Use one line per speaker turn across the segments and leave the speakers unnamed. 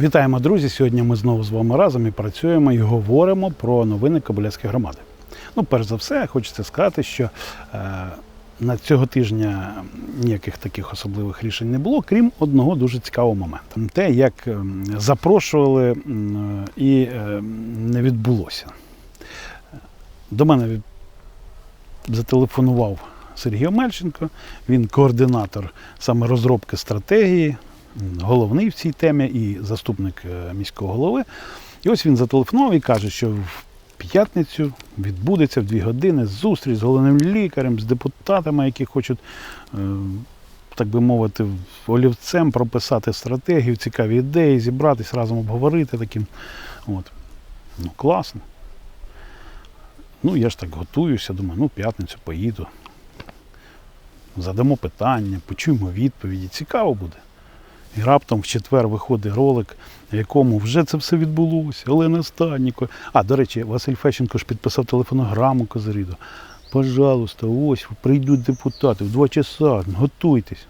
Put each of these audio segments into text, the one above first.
Вітаємо, друзі! Сьогодні ми знову з вами разом і працюємо і говоримо про новини Кобиляцької громади. Ну, перш за все, хочеться сказати, що е, на цього тижня ніяких таких особливих рішень не було, крім одного дуже цікавого моменту. Те, як ем, запрошували і е, не відбулося. До мене зателефонував Сергій Омельченко, він координатор саме розробки стратегії, головний в цій темі і заступник е, міського голови. І ось він зателефонував і каже, що в п'ятницю відбудеться в дві години зустріч з головним лікарем, з депутатами, які хочуть, е, так би мовити, олівцем прописати стратегію, цікаві ідеї, зібратись, разом обговорити таким. От. Ну, класно. Ну, я ж так готуюся, думаю, ну, п'ятницю поїду. Задамо питання, почуємо відповіді. Цікаво буде. І раптом в четвер виходить ролик, в якому вже це все відбулося. Олена Станніко. А, до речі, Василь Фещенко ж підписав телефонограму Козиріду. Пожалуйста, ось прийдуть депутати в два часа, готуйтесь.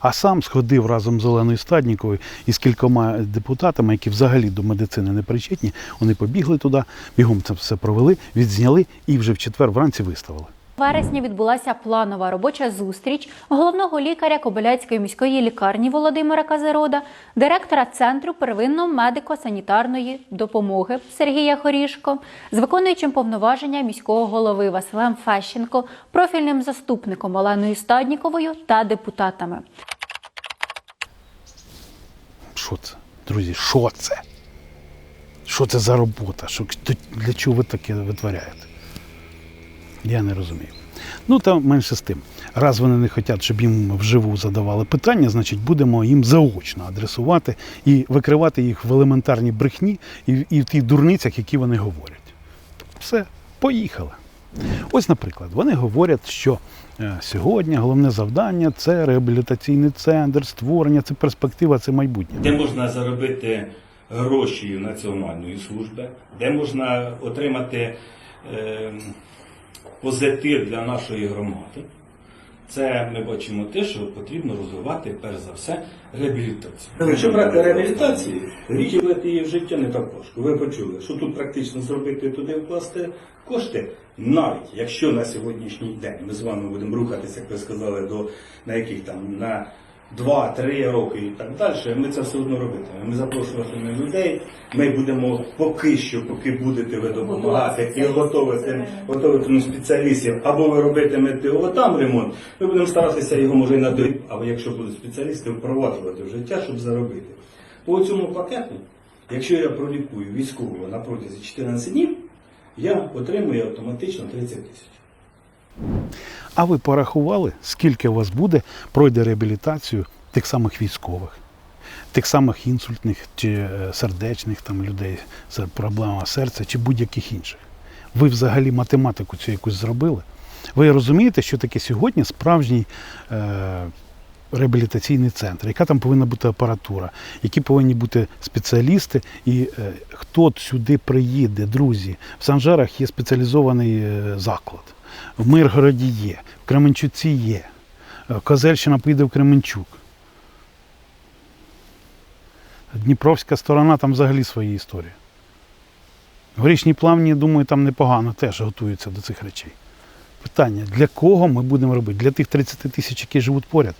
А сам сходив разом з Оленою Стадніковою і з кількома депутатами, які взагалі до медицини не причетні. Вони побігли туди, бігом це все провели, відзняли і вже в четвер вранці виставили.
У вересні відбулася планова робоча зустріч головного лікаря Кобиляцької міської лікарні Володимира Казирода, директора Центру первинної медико-санітарної допомоги Сергія Хорішко, з виконуючим повноваження міського голови Василем Фещенко, профільним заступником Оленою Стадніковою та депутатами.
Що це? Друзі, що це? Що це за робота? Що, для чого ви таке витворяєте? Я не розумію. Ну, та менше з тим. Раз вони не хочуть, щоб їм вживу задавали питання, значить будемо їм заочно адресувати і викривати їх в елементарній брехні і, і в тих дурницях, які вони говорять. Все, поїхали. Ось, наприклад, вони говорять, що е, сьогодні головне завдання це реабілітаційний центр, створення, це перспектива, це майбутнє.
де можна заробити гроші національної служби, де можна отримати е, позитив для нашої громади. Це ми бачимо те, що потрібно розвивати перш за все реабілітацію. Якщо брати реабілітацію, втілити її в життя не так важко. Ви почули, що тут практично зробити туди вкласти кошти, навіть якщо на сьогоднішній день ми з вами будемо рухатися, як ви сказали, до на яких там на 2-3 роки і так далі, ми це все одно робитимемо. Ми запрошуватимемо людей. Ми будемо поки що, поки будете ви допомагати і готувати, готувати спеціалістів, або ви робитимете отам ремонт, ми будемо старатися його може і на до, або якщо будуть спеціалісти, впроваджувати в життя, щоб заробити. По цьому пакету, якщо я пролікую військового на протязі 14 днів, я отримую автоматично 30 тисяч.
А ви порахували, скільки у вас буде пройде реабілітацію тих самих військових, тих самих інсультних чи е, сердечних там людей з проблемами серця чи будь-яких інших? Ви взагалі математику цю якусь зробили? Ви розумієте, що таке сьогодні справжній е, реабілітаційний центр, яка там повинна бути апаратура, які повинні бути спеціалісти, і е, хто сюди приїде, друзі. В Санжарах є спеціалізований е, заклад, в Миргороді є, в Кременчуці є, е, Козельщина поїде в Кременчук. Дніпровська сторона там взагалі свої історії. Горішні плавні, думаю, там непогано теж готуються до цих речей. Питання, для кого ми будемо робити? Для тих 30 тисяч, які живуть поряд.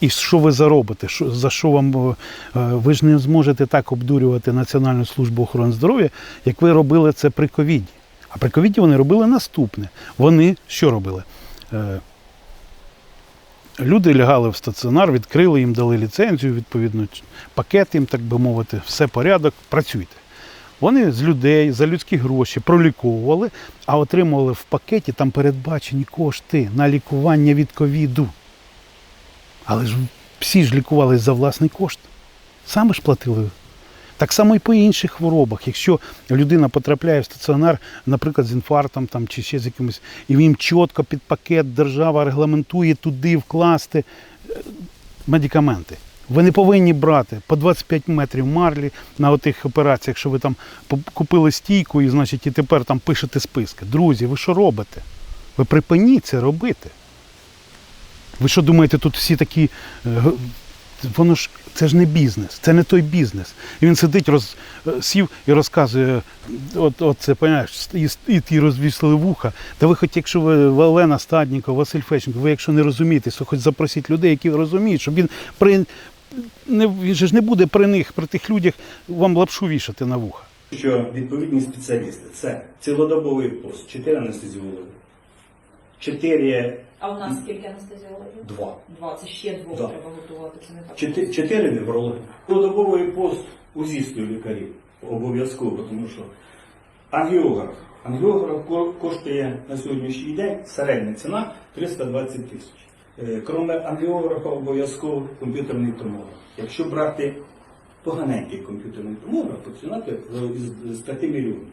І що ви заробите? Що, за що вам е, ви ж не зможете так обдурювати Національну службу охорони здоров'я, як ви робили це при ковіді. А при ковіді вони робили наступне. Вони що робили? Е, Люди лягали в стаціонар, відкрили їм, дали ліцензію, відповідно, пакет їм, так би мовити, все порядок, працюйте. Вони з людей за людські гроші проліковували, а отримували в пакеті там передбачені кошти на лікування від ковіду. Але ж всі ж лікувалися за власний кошт. Саме ж платили. Так само і по інших хворобах. Якщо людина потрапляє в стаціонар, наприклад, з інфарктом там, чи ще з якимось, і їм чітко під пакет держава регламентує туди вкласти е, медикаменти. Ви не повинні брати по 25 метрів марлі на отих операціях, що ви там купили стійку і, значить, і тепер там пишете списки. Друзі, ви що робите? Ви припиніть це робити. Ви що думаєте, тут всі такі е, воно ж це ж не бізнес, це не той бізнес. І він сидить, роз, е, сів і розказує, от, от це, понимаєш, і, і ті розвісили вуха. Та ви хоч якщо ви Олена Стаднікова, Василь Фещенко, ви якщо не розумієте, то хоч запросіть людей, які розуміють, щоб він при не, він же ж не буде при них, при тих людях вам лапшу вішати на вуха.
Що відповідні спеціалісти це цілодобовий пост, 4 анестезіологи, 4,
А у нас скільки анестезіологів?
2.
Два. Це ще двох
Да.
треба готувати. Це не так.
Чотири, чотири неврологи. Цілодобовий пост узістів лікарів обов'язково, тому що ангіограф. Ангіограф коштує на сьогоднішній день середня ціна 320 тисяч. Е, Крім ангіографа, обов'язково комп'ютерний томограф. Якщо брати поганенький комп'ютерний томограф, то ціна з- з 5 мільйонів.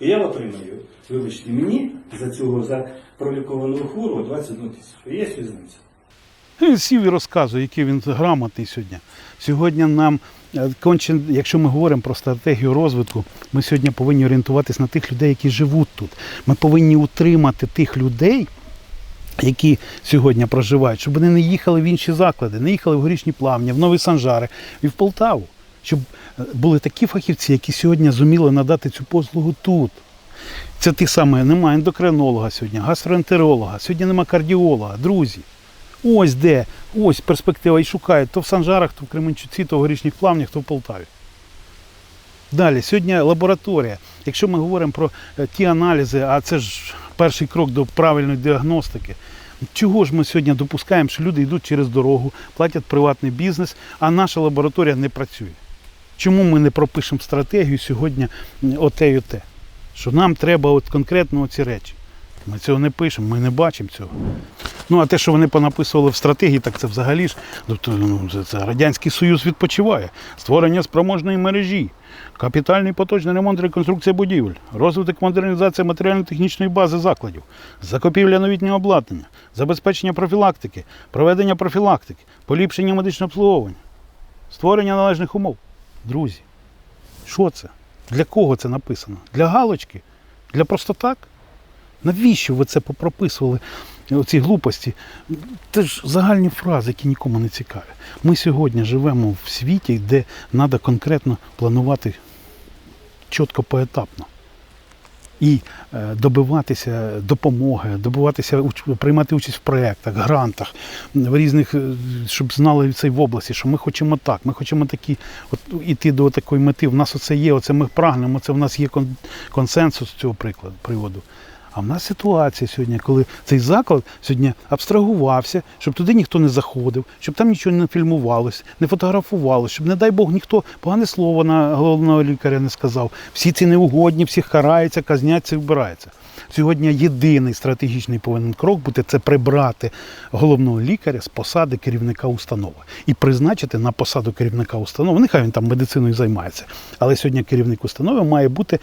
І я отримаю, вибачте, мені за цього за пролікованого хворого 21 тисячу. Є різниця.
Він сів і розказує, який він грамотний сьогодні. Сьогодні нам, е, конче, якщо ми говоримо про стратегію розвитку, ми сьогодні повинні орієнтуватись на тих людей, які живуть тут. Ми повинні утримати тих людей, які сьогодні проживають, щоб вони не їхали в інші заклади, не їхали в горішні плавні, в Нові Санжари і в Полтаву. Щоб е, були такі фахівці, які сьогодні зуміли надати цю послугу тут. Це ті саме, немає ендокринолога сьогодні, гастроентеролога, сьогодні немає кардіолога, друзі. Ось де, ось перспектива і шукають то в Санжарах, то в Кременчуці, то в горішніх плавнях, то в Полтаві. Далі, сьогодні лабораторія. Якщо ми говоримо про е, ті аналізи, а це ж перший крок до правильної діагностики. Чого ж ми сьогодні допускаємо, що люди йдуть через дорогу, платять приватний бізнес, а наша лабораторія не працює? Чому ми не пропишемо стратегію сьогодні оте і оте? Що нам треба от конкретно ці речі. Ми цього не пишемо, ми не бачимо цього. Ну, а те, що вони понаписували в стратегії, так це взагалі ж тобто, ну, це, це Радянський Союз відпочиває. Створення спроможної мережі, капітальний поточний ремонт, реконструкція будівель, розвиток модернізація матеріально-технічної бази закладів, закупівля новітнього обладнання, забезпечення профілактики, проведення профілактики, поліпшення медичного обслуговування, створення належних умов. Друзі, що це? Для кого це написано? Для галочки? Для просто так? Навіщо ви це попрописували, оці глупості? Це ж загальні фрази, які нікому не цікаві. Ми сьогодні живемо в світі, де треба конкретно планувати чітко поетапно. І е, добиватися допомоги, добиватися приймати участь в проєктах, грантах, в різних, е, щоб знали це в області, що ми хочемо так, ми хочемо такі, от іти до такої мети. В нас оце є, оце ми прагнемо, це в нас є кон- консенсус з цього прикладу, приводу. А в нас ситуація сьогодні, коли цей заклад сьогодні абстрагувався, щоб туди ніхто не заходив, щоб там нічого не фільмувалося, не фотографувалося, щоб, не дай Бог, ніхто погане слово на головного лікаря не сказав. Всі ці неугодні, всіх караються, казняться і вбираються. Сьогодні єдиний стратегічний повинен крок бути це прибрати головного лікаря з посади керівника установи і призначити на посаду керівника установи. Нехай він там медициною займається. Але сьогодні керівник установи має бути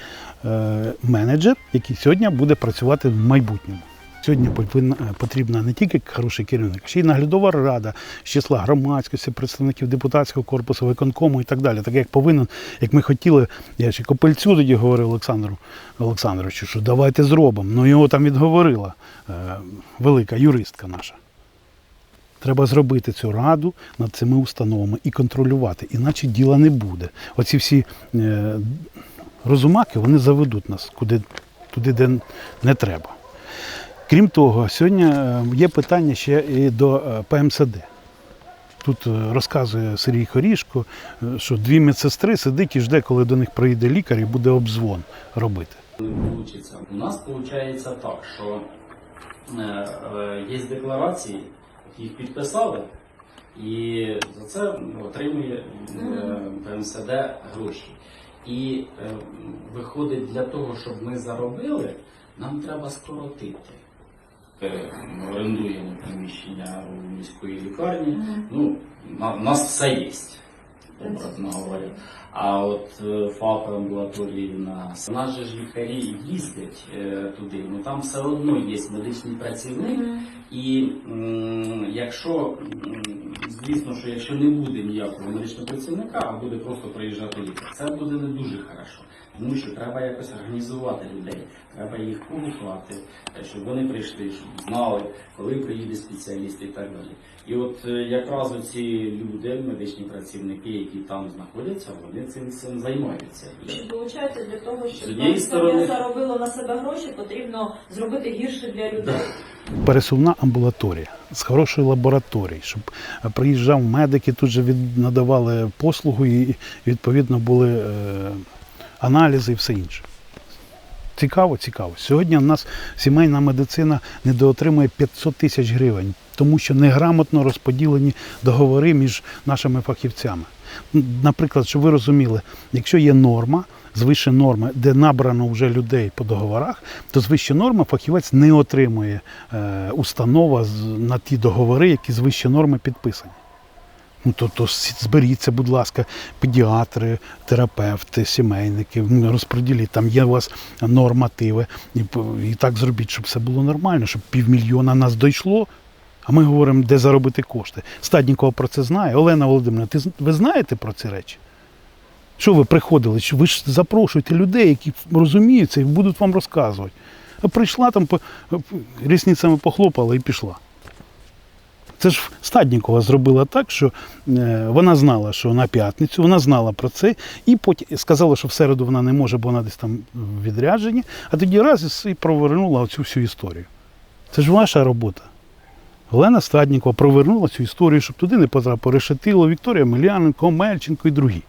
е, менеджер, який сьогодні буде працювати в майбутньому. Сьогодні е, потрібна не тільки хороший керівник, а ще й наглядова рада з числа громадськості, представників депутатського корпусу, виконкому і так далі. Так як повинен, як ми хотіли, я ще Копельцю тоді говорив Олександру Олександровичу, що давайте зробимо. Ну його там відговорила е, велика юристка наша. Треба зробити цю раду над цими установами і контролювати, іначе діла не буде. Оці всі е, розумаки вони заведуть нас куди, туди, де не треба. Крім того, сьогодні е, є питання ще і до е, ПМСД. Тут е, розказує Сергій Хорішко, що дві медсестри сидить і жде, коли до них приїде лікар і буде обзвон робити.
У нас виходить так, що е, е, є декларації, їх підписали, і за це отримує е, ПМСД гроші. І е, виходить, для того, щоб ми заробили, нам треба скоротити. Е, ми Орендуємо приміщення у міської лікарні. Ну, на- у нас все є, образно говоря. А от е, ФАП амбулаторії в нас. У нас же ж лікарі їздять е, туди, ну там все одно є медичний працівник. І м, якщо, м, звісно, що якщо не буде ніякого медичного працівника, а буде просто приїжджати лікар, це буде не дуже хорошо. Тому що треба якось організувати людей, треба їх погукати, е, щоб вони прийшли, щоб знали, коли приїде спеціаліст і так далі. І от е, якраз ці люди, медичні працівники, які там знаходяться, вони цим цим займаються. І
Чи виходить для того,
З
щоб
однієї сторони-
заробило на себе гроші, потрібно зробити гірше для людей?
пересувна амбулаторія з хорошою лабораторією, щоб е, приїжджав медики, тут же від, надавали послугу і відповідно були е, аналізи і все інше. Цікаво, цікаво. Сьогодні в нас сімейна медицина недоотримує 500 тисяч гривень, тому що неграмотно розподілені договори між нашими фахівцями. Наприклад, щоб ви розуміли, якщо є норма, звище норми, де набрано вже людей по договорах, то звище норми фахівець не отримує е, установа на ті договори, які звище норми підписані. Ну, то, то зберіться, будь ласка, педіатри, терапевти, сімейники, розподіліть, там є у вас нормативи. І, і так зробіть, щоб все було нормально, щоб півмільйона нас дійшло. А ми говоримо, де заробити кошти. Стаднікова про це знає. Олена Володимирівна, ти, ви знаєте про ці речі? Що ви приходили? Ви ж запрошуєте людей, які розуміються і будуть вам розказувати. А прийшла там, рісницями похлопала і пішла. Це ж Стаднікова зробила так, що е, вона знала, що на п'ятницю, вона знала про це, і потім сказала, що в середу вона не може, бо вона десь там в відрядженні, а тоді раз і провернула оцю всю історію. Це ж ваша робота. Олена Стаднікова провернула цю історію, щоб туди не потрапив Решетило, Вікторія Миляненко, Мельченко і другі.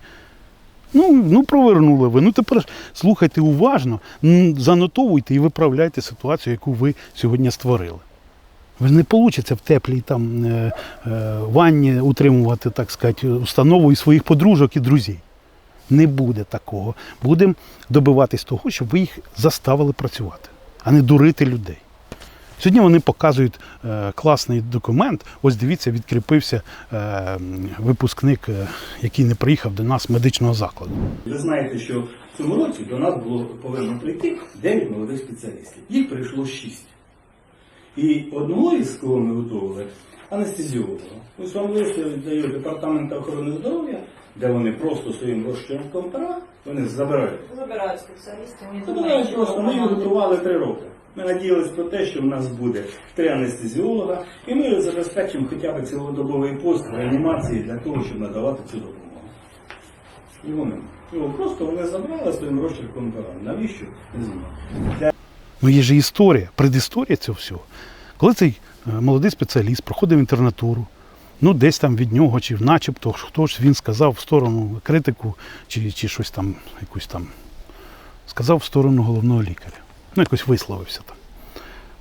Ну, ну провернули ви. Ну тепер слухайте уважно, занотовуйте і виправляйте ситуацію, яку ви сьогодні створили. Ви не вийде в теплій там е, е, ванні утримувати, так сказати, установу і своїх подружок і друзів. Не буде такого. Будемо добиватись того, щоб ви їх заставили працювати, а не дурити людей. Сьогодні вони показують е, класний документ. Ось дивіться, відкріпився випускник, який не приїхав до нас медичного закладу.
Ви знаєте, що в цьому році до нас було повинно прийти 9 молодих спеціалістів. Їх прийшло 6. І одного із кого ми готували анестезіолога. Ось вам лист дає департамент охорони здоров'я, де вони просто своїм розчерком пера вони забирають.
Забирають спеціалістів, вони
Забирають просто. Ми їх готували три роки. Ми надіялися про те, що в нас буде три анестезіолога, і ми забезпечимо хоча б цілодобовий пост в реанімації для того, щоб надавати цю допомогу. І вони. Його просто вони забрали своїм розчерком пера. Навіщо? Не знаю.
Ну є ж історія, предісторія цього всього. Коли цей е, молодий спеціаліст проходив інтернатуру, ну десь там від нього, чи начебто хтось він сказав в сторону критику, чи, чи щось там, якусь там, сказав в сторону головного лікаря. Ну, якось висловився там.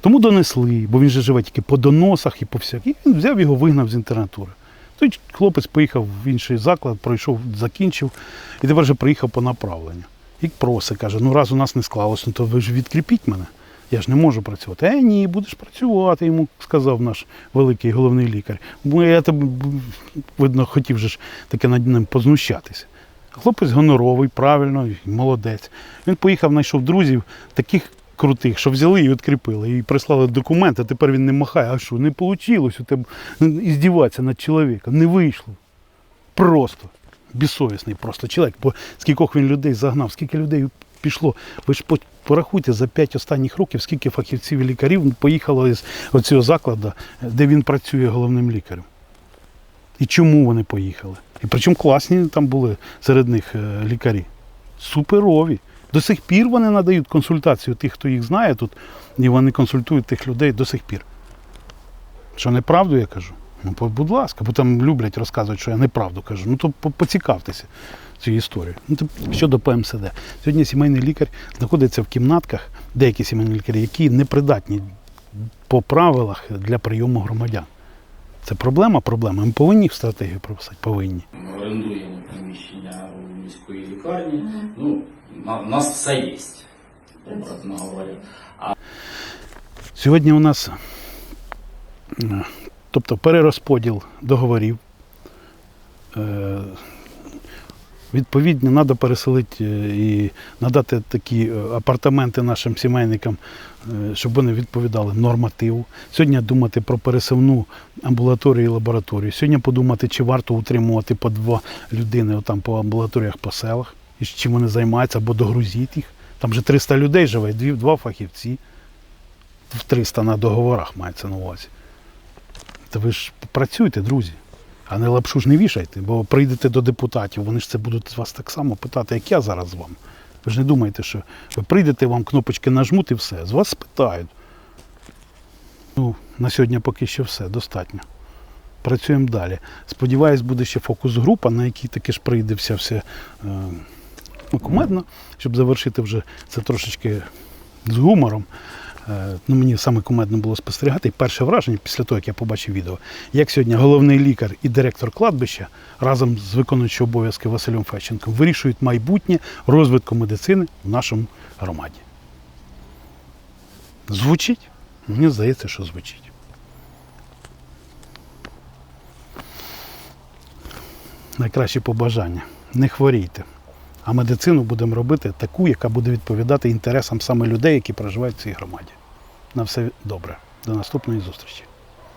Тому донесли, бо він же живе тільки по доносах і по всяких. І він взяв його, вигнав з інтернатури. Той хлопець поїхав в інший заклад, пройшов, закінчив, і тепер вже приїхав по направленню. І просить, каже, ну раз у нас не склалося, ну то ви ж відкріпіть мене. Я ж не можу працювати. Е, ні, будеш працювати, йому сказав наш великий головний лікар. Бо я тебе, видно, хотів же ж таке над ним познущатися. Хлопець гоноровий, правильно, молодець. Він поїхав, знайшов друзів таких крутих, що взяли і відкріпили, і прислали документи, тепер він не махає. А що, не вийшло у тебе іздіватися над чоловіком? Не вийшло. Просто. Безсовісний просто чоловік. Бо скількох він людей загнав, скільки людей пішло. Ви ж порахуйте за п'ять останніх років, скільки фахівців і лікарів поїхало з цього закладу, де він працює головним лікарем. І чому вони поїхали? І причому класні там були серед них е, лікарі. Суперові. До сих пір вони надають консультацію тих, хто їх знає тут, і вони консультують тих людей до сих пір. Що неправду я кажу? Ну, будь ласка, бо там люблять розказувати, що я неправду кажу. Ну то поцікавтеся цією історією. Ну, то щодо ПМСД. Сьогодні сімейний лікар знаходиться в кімнатках, деякі сімейні лікарі, які непридатні по правилах для прийому громадян. Це проблема, проблема. Ми повинні в стратегію прописати, повинні.
Ми орендуємо приміщення у міської лікарні. Ну, на, у нас все є, образно говоря.
Сьогодні у нас е, тобто перерозподіл договорів. Е, Відповідно, треба переселити е, і надати такі е, апартаменти нашим сімейникам, щоб вони відповідали нормативу. Сьогодні думати про пересувну амбулаторію і лабораторію. Сьогодні подумати, чи варто утримувати по два людини отам по амбулаторіях по селах, і чим вони займаються, або догрузіть їх. Там же 300 людей живе, два фахівці. В 300 на договорах мається на увазі. Та ви ж працюйте, друзі. А не лапшу ж не вішайте, бо прийдете до депутатів, вони ж це будуть вас так само питати, як я зараз з вами. Ви ж не думаєте, що ви прийдете, вам кнопочки нажмуть і все. З вас спитають. Ну, на сьогодні поки що все, достатньо. Працюємо далі. Сподіваюсь, буде ще фокус-група, на якій таки ж прийде вся все е, кумедно, щоб завершити вже це трошечки з гумором. Е, Ну, мені саме кумедно було спостерігати. І перше враження після того, як я побачив відео, як сьогодні головний лікар і директор кладбища разом з виконуючим обов'язки Василем Фещенком вирішують майбутнє розвитку медицини в нашому громаді. Звучить? Мені здається, що звучить. Найкращі побажання. Не хворійте. А медицину будемо робити таку, яка буде відповідати інтересам саме людей, які проживають в цій громаді. На все добре. До наступної зустрічі.